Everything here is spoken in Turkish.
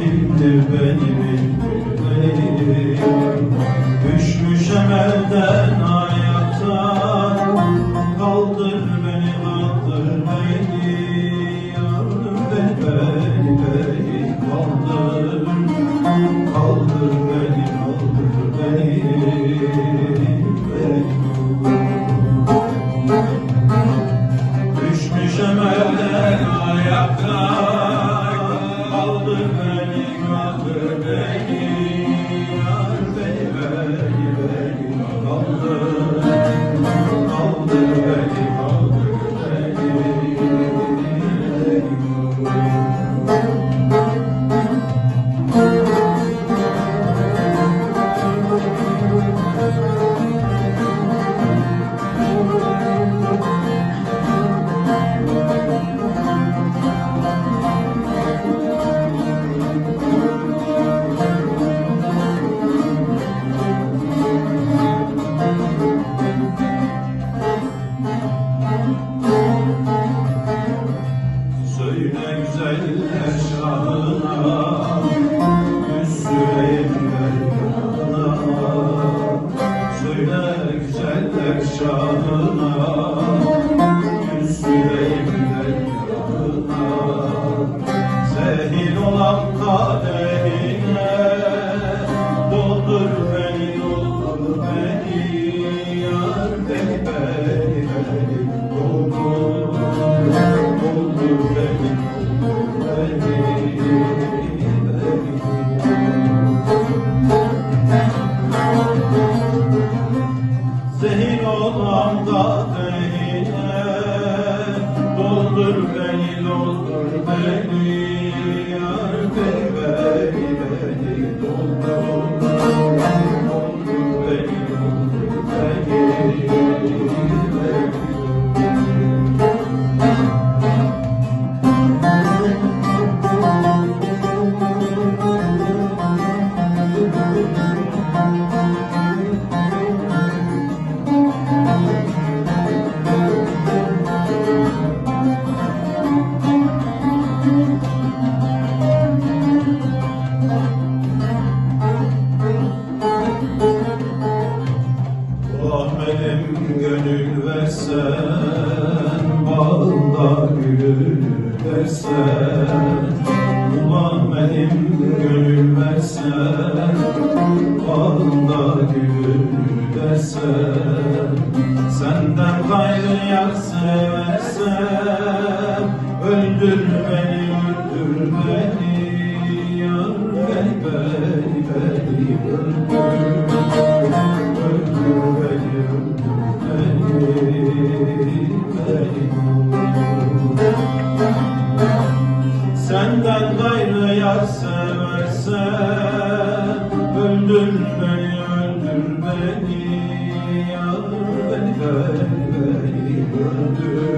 Rabbimdir benim Düşmüş emelden ayaktan Kaldır beni kaldır beni Yardım beni beni beni kaldır. Kaldır beni kaldır beni Düşmüş emelden ayaktan Kaldır beni günahı benim Zehir olan kadehine doldur Zehir olan kadehine Doldur beni, doldur beni benim gönül versen Bağında gül versen. Ulan benim gönül versen Bağında gül versen. Senden gayrı yar seversem Öldür beni, Senden gayrı yar seversen Öldür beni, öldür beni Yar beni, beni, beni Öldür,